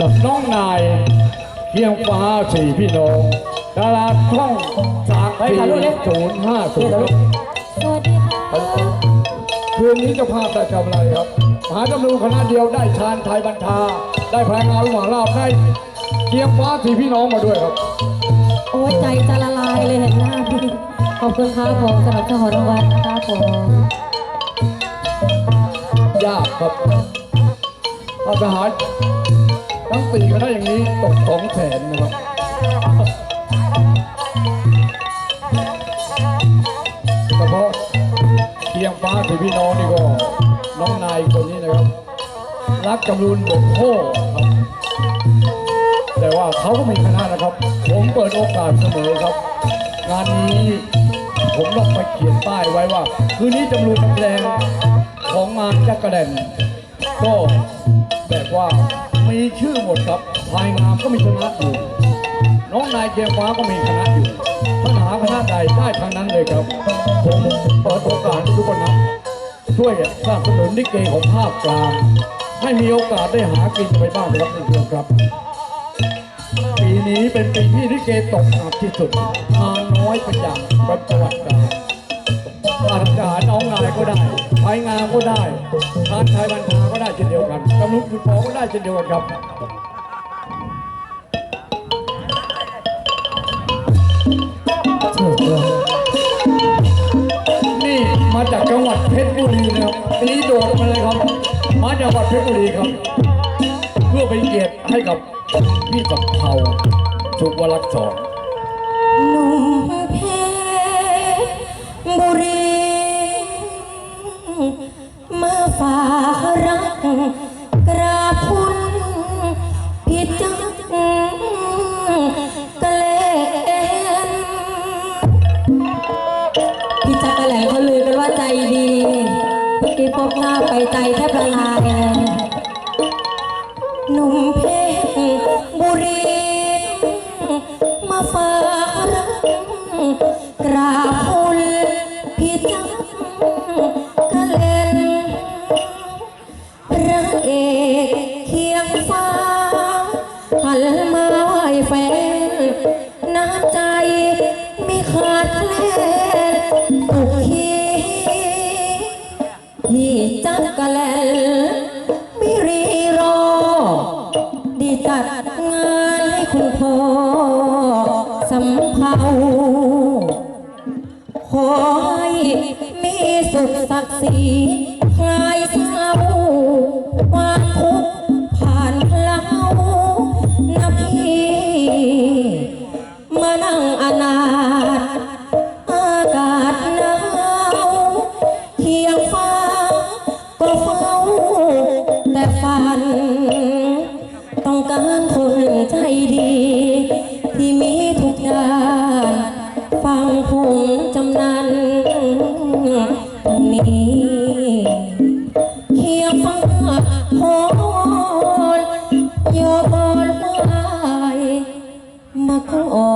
น้องนายเพียงฟ้าสี่พี่น้องดาราช่องสามสี่ศูนย์ห้าศูนย์สวัสดีค่ะคืนนี้เจะพาพแต่จำอะไรครับมหาจำลูคณะเดียวได้ชาญไทยบัญชาได้พลังงานหวังลาบได้เพียงฟ้าสี่พี่น้องมาด้วยครับ โอ้ยใจจะละลายเลยเห็นหน้าพี่ขอบคุณครับผมสำหรับเจ้าของรางวัลนะครับผมยากครับถ้าทหาร ทั้งสี่คณะอย่างนี้ตกสองแสนนะครับเฉพาะเพียงฟ้าสี่พี่น้องนี่ก็น้องนายคนนี้นะครับ รักจำรูนบกโค้ครับ แต่ว่าเขาก็มีคณะนะครับ ผมเปิดโอกาสเสมอครับ งานนี้ผมต้องไปเขียนป้ายไว้ว่า คืนนี้จำรูนแสดงของงานจักรแดนก็แบบว่า มีชื่อหมดครับภายงามก็มีคณะอยู่ น้องนายเกียงฟ้าก็มีคณะอยู่ปัญหาคณะใดได้ทางนั้นเลยครับ ผมเปิดโอกาสทุกคนนะช่วยสนับสนุนนิเกของภาคกลาง ให้มีโอกาสได้หากินไปบ้างครับเพื่อนครับ ปีนี้เป็นปีที่ลิเกตกหนักที่สุดทางน้อยเป็นอย่างประวัติการ อาจารน้องนายก็ได้ไทยงามก็ได้ทานไทยบันทาก็ได้เช่นเดียวกันกำลุกคุณปอก็ได้เช่นเดียวกันครับนี่มาจากจังหวัดเพชรบุรีนะครับตีโดดมาเลยครับ มาจากจังหวัดเพชรบุรีครับ เพื่อเป็นเกียรติให้กับพี่สับเทาสุวรักษ์สอน กหน้าไปใจแทบละลายหนุ่มเพชรบุรีมาฝากรักกราบคุณพี่จักกะเล่นพระเอกเคียงฟ้าหันมาไหวแฟนน้ำใจไม่ขาดแคลนทุกที จั มากอ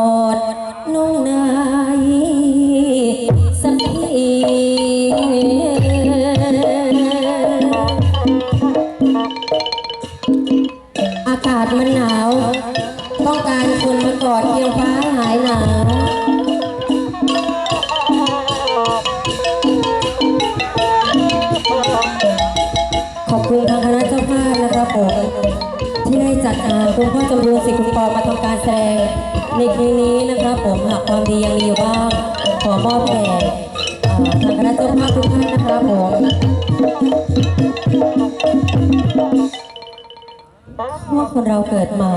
สิคุณปอมาทำการแสดงในคืนนี้นะครับผมหากความดียังมีอยู่บ้าง ขอมอบแด่ทางคณะเจ้าภาพทุกท่านนะครับผมว่าคนเราเกิดมา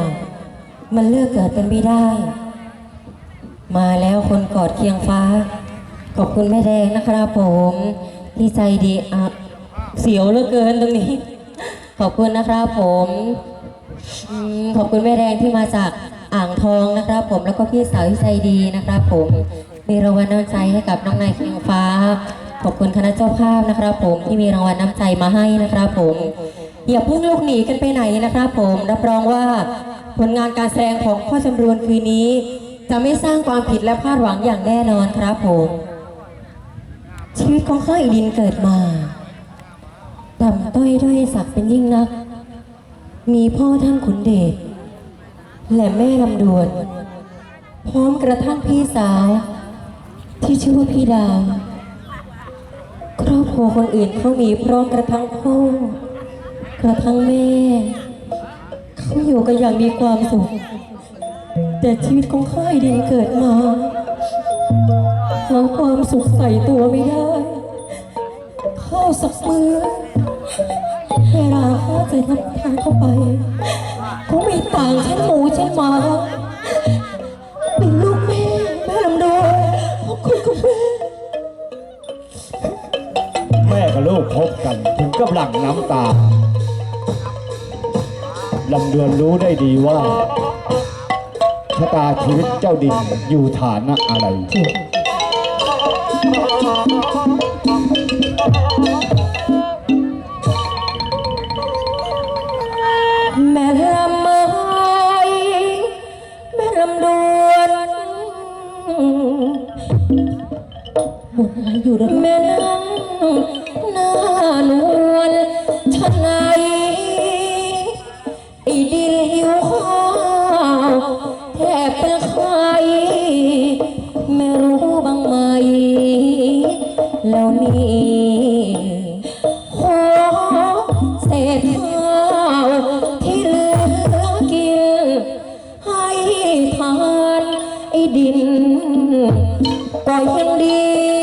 มันเลือกเกิดกันไม่ได้ มาแล้วคนกอดเคียงฟ้า ขอบคุณแม่แดงนะครับผมที่ใจดีอะเสียวเหลือเกินตรงนี้ ขอบคุณนะครับผม อืมขอบคุณแม่แดงที่มาจากอ่างทองนะครับ ผมแล้วก็พี่สาวที่ใจดีนะครับ ผมมีรางวัลน้ำใจให้กับน้องนายเคียงฟ้า ขอบคุณคณะเจ้าภาพนะครับ ผมที่มีรางวัลน้ำใจมาให้นะครับ ผมอย่าเพิ่งลุกหนีกันไปไหนนะครับ ผมรับรองว่าผลงานการแสดงของพ่อจำรวนคืนนี้ จะไม่สร้างความผิดและพลาดหวังอย่างแน่นอนครับผมชีวิตของข้าอีดินเกิดมาต่ำต้อยด้อยสักดิ์เป็นยิ่งนัก มีพ่อท่านขุนเดชและแม่ลำดวน พร้อมกระทั่งพี่สาว ที่ชื่อว่าพี่ดาว ครอบครัวคนอื่นเขามีพร้อมกระทั่งพ่อกระทั่งแม่ เขาอยู่กันอย่างมีความสุข แต่ชีวิตของข้าดินเกิดมาหาความสุขใส่ตัวไม่ได้ ข้าวสักมือ เวลาข้าจะรับทาเข้าไปก็มีต่างเช่นหมูเช่นหมาเป็นลูกแม่แม่ลำดวนขอบคุณคุณแม่แม่กับลูกพบกันถึงกับหลั่งน้ำตาลำดวนรู้ได้ดีว่าชะตาชีวิตเจ้าดินอยู่ฐานะอะไร บนอะไรอยู่ระแม่นั่งหน้านวลชนไก็ยังดี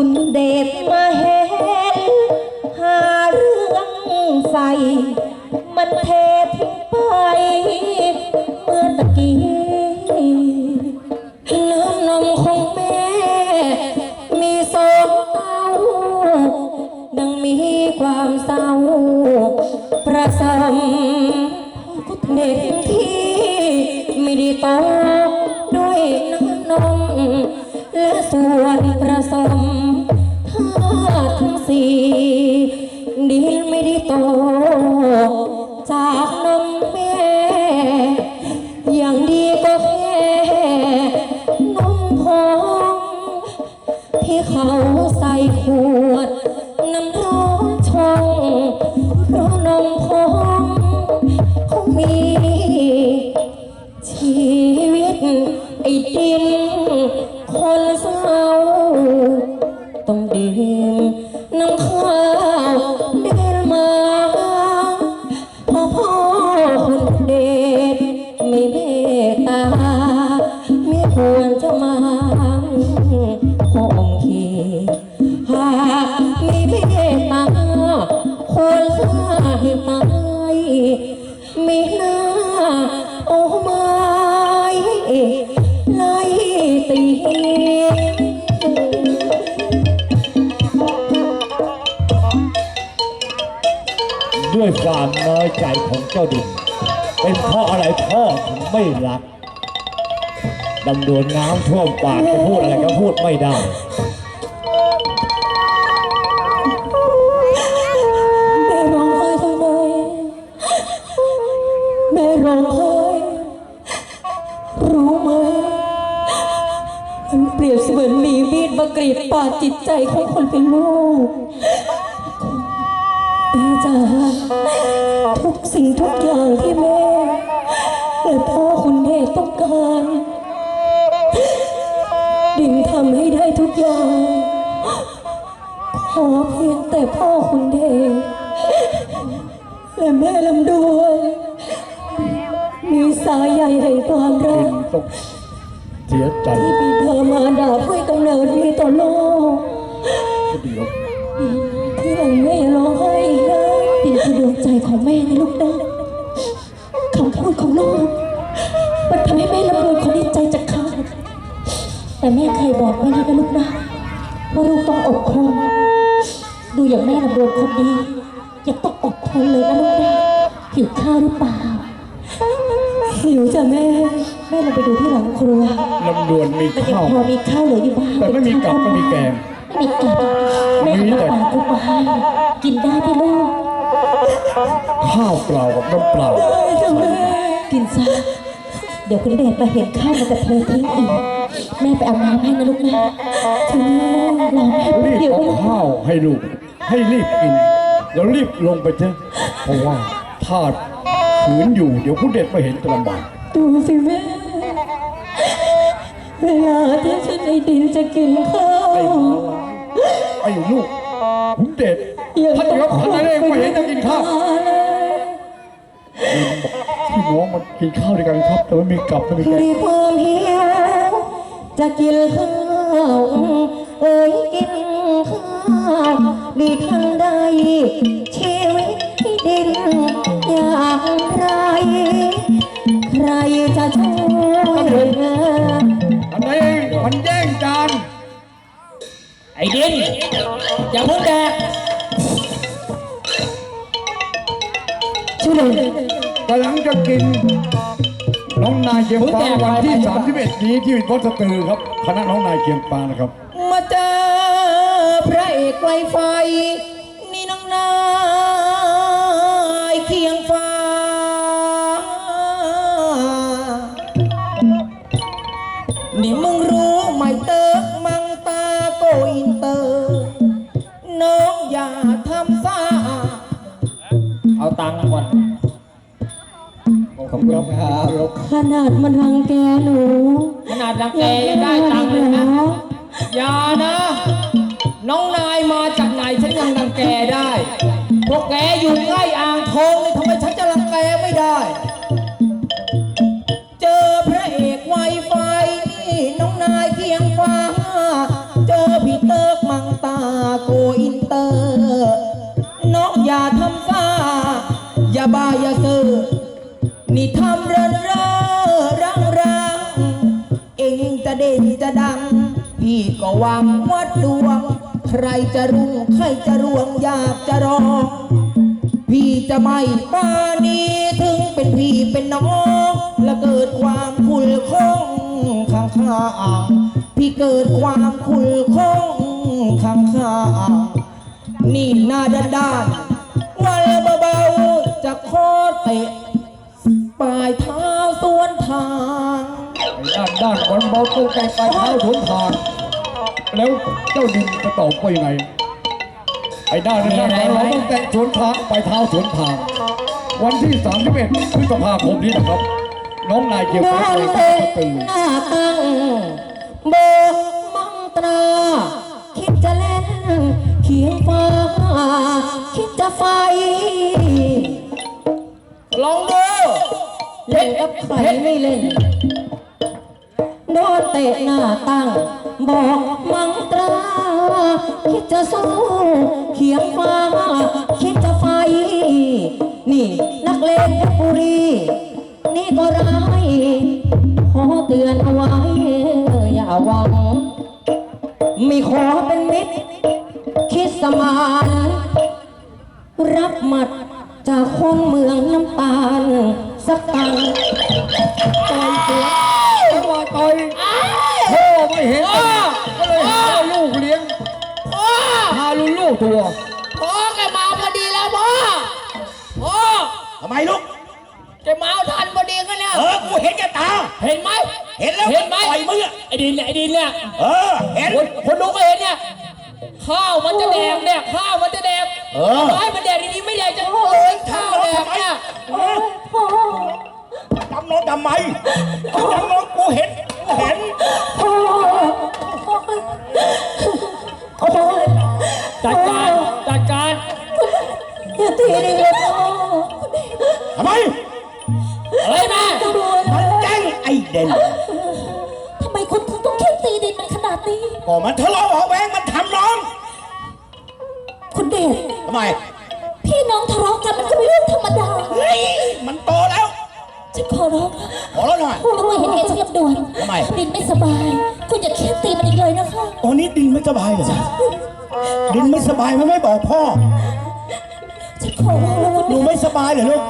คุณเดชมาเห็นหาเรื่องใส่มันเท และส่วนประสมธาตุทั้งสี่ดินไม่ได้โต คนเศร้าต้องดื่ม ความน้อยใจของเจ้าดิน เป็นเพราะอะไรพ่อถึงไม่รักดำดวนน้ำท่วมปากจะพูดอะไรก็พูดไม่ได้ แม่ร้องไห้ทำไมแม่ร้องไห้รู้ไหมมันเปรียบเสมือนมีมีดมากรีดปาดจิตใจของคนเป็นลูก แม่จ๋าทุกสิ่งทุกอย่างที่แม่และพ่อคุณเดชต้องการ ดิ่งทำให้ได้ทุกอย่าง ขอเพียงแต่พ่อคุณเดชและแม่ลำดวน มีสายใยแห่งความรักต้องเสียใจที่บิดามารดาให้กำเนิดมีต่อโลกเดียว ของแม่นะลูกนะคำพูดของลูก มันทำให้แม่ลำดวนคนนี้ใจจะขาดแต่แม่เคยบอกไว้แล้วนะลูกนะว่าลูกต้องอดทนดูอย่างแม่ลำดวนคนนี้ยังต้องอดทนเลยนะลูกนะหิวข้าวหรือเปล่าหิวจ้ะแม่แม่ลองไปดูที่หลังครัวลำดวนมีมันยังข้าว พอมีข้าวเหลืออยู่บ้างแต่ไม่มีกับไม่มีแกง ไม่มีกับแม่เอาน้ำปลากุ๊กมาให้กินได้ไหมลูก ข้าวเปล่ากับน้ำเปล่ากินซะ เดี๋ยวคุณเดชมาเห็นข้าวมันจะเททิ้งอีก แม่ไปเอาน้ำให้นะลูกนะถึงรอแม่รีเดี๋บยวเอาไม่ข้าวให้ลูก ให้รีบกิน แล้วรีบลงไปเถอะเพราะว่าถ้าขืนอยู่เดี๋ยวผู้เด็ดมาเห็นจะลำบากดูสิแม่ เวลาที่ฉันในดินจะกินข้าวไอ้หมาลายไอ้ลูกผู้เด็ดท่านยกท่านเองไม่เห็นจะกินข้าวพี่น้องมันกินข้าวด้วยกันครับ แต่ไม่มีกับไม่มีแกงมีความหิวจะกินข้าวเอ้ยกินข้าวดีทันใดชีวิตที่ดินอย่างไร ใครจะช่วยเหลืออันนี้มันแย่งจานไอ้ดินอย่าเพิ่งแดก กำลังจะกิน น้องนายเกียงฟ้าวันที่ 31 นี้ที่วัดสตือครับ คณะน้องนายเกียงฟ้านะครับ มาเจอพระเอกไวไฟ ขนาดมันรังแกหนูขนาดรังแกยังได้ตังค์เลยนะอย่านะ น้องนายมาจากไหนฉันยังรังแกได้พวกแกอยู่ใกล้อ่างทองเลยทำไมฉันจะรังแกไม่ได้ เจอพระเอกไวไฟนี่น้องนายเคียงฟ้า เจอพี่เติร์กมังตาโกอินเตอร์ พี่ก็หวังวัดดวง ใครจะรุ่งใครจะรวงอยากจะรองพี่จะไม่ปานีถึงเป็นพี่เป็นน้อง และเกิดความคุลคงข้างข้าพี่เกิดความคุลคงข้างข้านี่หน้าด้านด้านวันเบาๆจะคอเตะปลายเท้าสวนทางด้านด้านบอลบอลตู้ไก่ปลายเท้าสวนทาง แล้วเจ้าดินจะตอบว่ายังไง ไอ้ด้านนั้นด้านเราต้องแตะสวนทางปลายเท้าสวนทาง วันที่31พฤษภาคมนี้นะครับ น้องนายเกียงนฟ้าอนเลยเต็ก็งตื่นหน้าตั้งโบกมังตรา คิดจะเล่นเคียงฟ้า คิดจะไฟลองดูเล่นกับใครไม่เล่นโดนเตะหน้าตั้ง บอกมังตราคิดจะสู้เขียงฟ้าคิดจะไฟ นี่นักเลงเพชรบุรี นี่ก็ร้ายขอเตือนเอาไว้อย่าหวังไม่ขอเป็นมิตร คิดสมาน รับหมัดจากคนเมืองน้ำตาลสักตังต่อยสวนจังหวะต่อย ไม่เห็นก็เลยหาลูกเลี้ยงพ่อพาลูกลูกตัวพ่อแกมาพอดีแล้วพ่อพ่อทำไมลูก แกมาทันพอดีกันเนี่ยเออ กูเห็นกับตา เห็นไหมเห็นแล้วเห็นไหมปล่อยมืออะไอ้ดินเนี่ยไอ้ดินเนี่ยเออ เห็น คนคนดูก็เห็นเนี่ยข้าวมันจะแดกเนี่ยข้าวมันจะแดกเออทำไมมันแดกดีๆไม่แดกจะเลยข้าวแดกเนี่ยเออจำน้องทำไมจำน้องกูเห็นกูเห็น จัดการจัดการอย่าตีดิเลยพ่อทำไมอะไรแม่มันแจ้งไอ้เด่นทำไมคุณถึงต้องเค้นตีดินมันขนาดนี้ ก็มันทะเลาะเบาะแวงมันทำน้องคุณเดชทำไม พี่น้องทะเลาะกันมันก็เป็นเรื่องธรรมดา เฮ้ยมันโตแล้ว ฉันขอร้องนะขอแล้วหน่อยคุณไม่เห็นเหตุฉันลำดวนทำไม ดินไม่สบาย คุณอย่าเค้นตีมันอีกเลยนะคะตอนนี้ดินไม่สบายเหรอดินไม่สบายมันไม่บอกพ่อฉันขอหนูไม่สบายเหรอลูก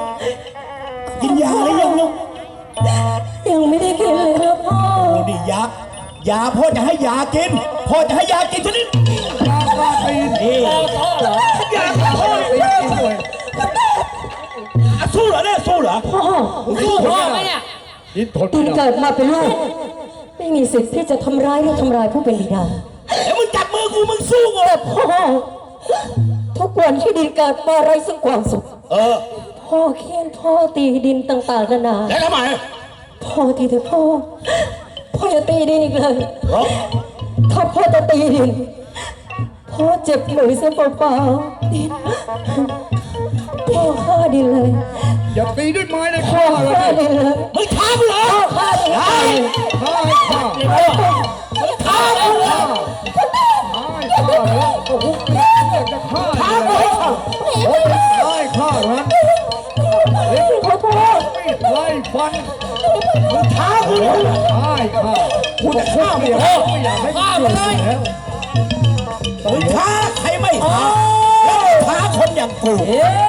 กินยาหรือยังลูกยังไม่ได้กินเลยนะพ่อโอ้ดิยายาพ่อจะให้ยากินพ่อจะให้ยากินชนิดยาฆ่าตีนนี่ยาฆ่าตีนด้วย สู้พ่อไหมเนี่ยดิ้นทนดิไม่นได้เกิดมาเป็นลูก ไม่มีสิทธิ์ที่จะทำร้ายหรือทำลายผู้เป็นบิดาเดี๋ยวมึงจับมือกูมึงสู้กูแต่พ่อ ทุกวันที่ดินเกิดมาไร้ซึ่งความสุข เออ พ่อเคียนพ่อตีดินต่างๆนานา แล้วทำไมพ่อทีเถอะพ่อ พ่ออย่าตีดินอีกเลยเพราะถ้าพ่อจะตีดิน พ่อเจ็บมือเสียเปล่าๆดินพ่อฆ่าดินเลย อย่าตีด้วยไม้ในพ่อข้อเลยฆ่าดินเลยมึงท้ากูเหรอพ่อฆ่าดินเลยฆ่าฆ่าท้ากูเหรอฆ่าแล้วโอ้โหอยากจะฆ่าท้าเลกูยเหรอไล่ฆ่านั้นพ่อพ่อมีดไล่ฟันมึงท้ากูเหรอไล่ฆ่ากูจะฆ่ามึงเดี๋ยวเหรอไม่อยากให้ฆ่าเลยแล้วมึงท้าใครไม่ท้าแล้วมึงท้าคนอย่างกู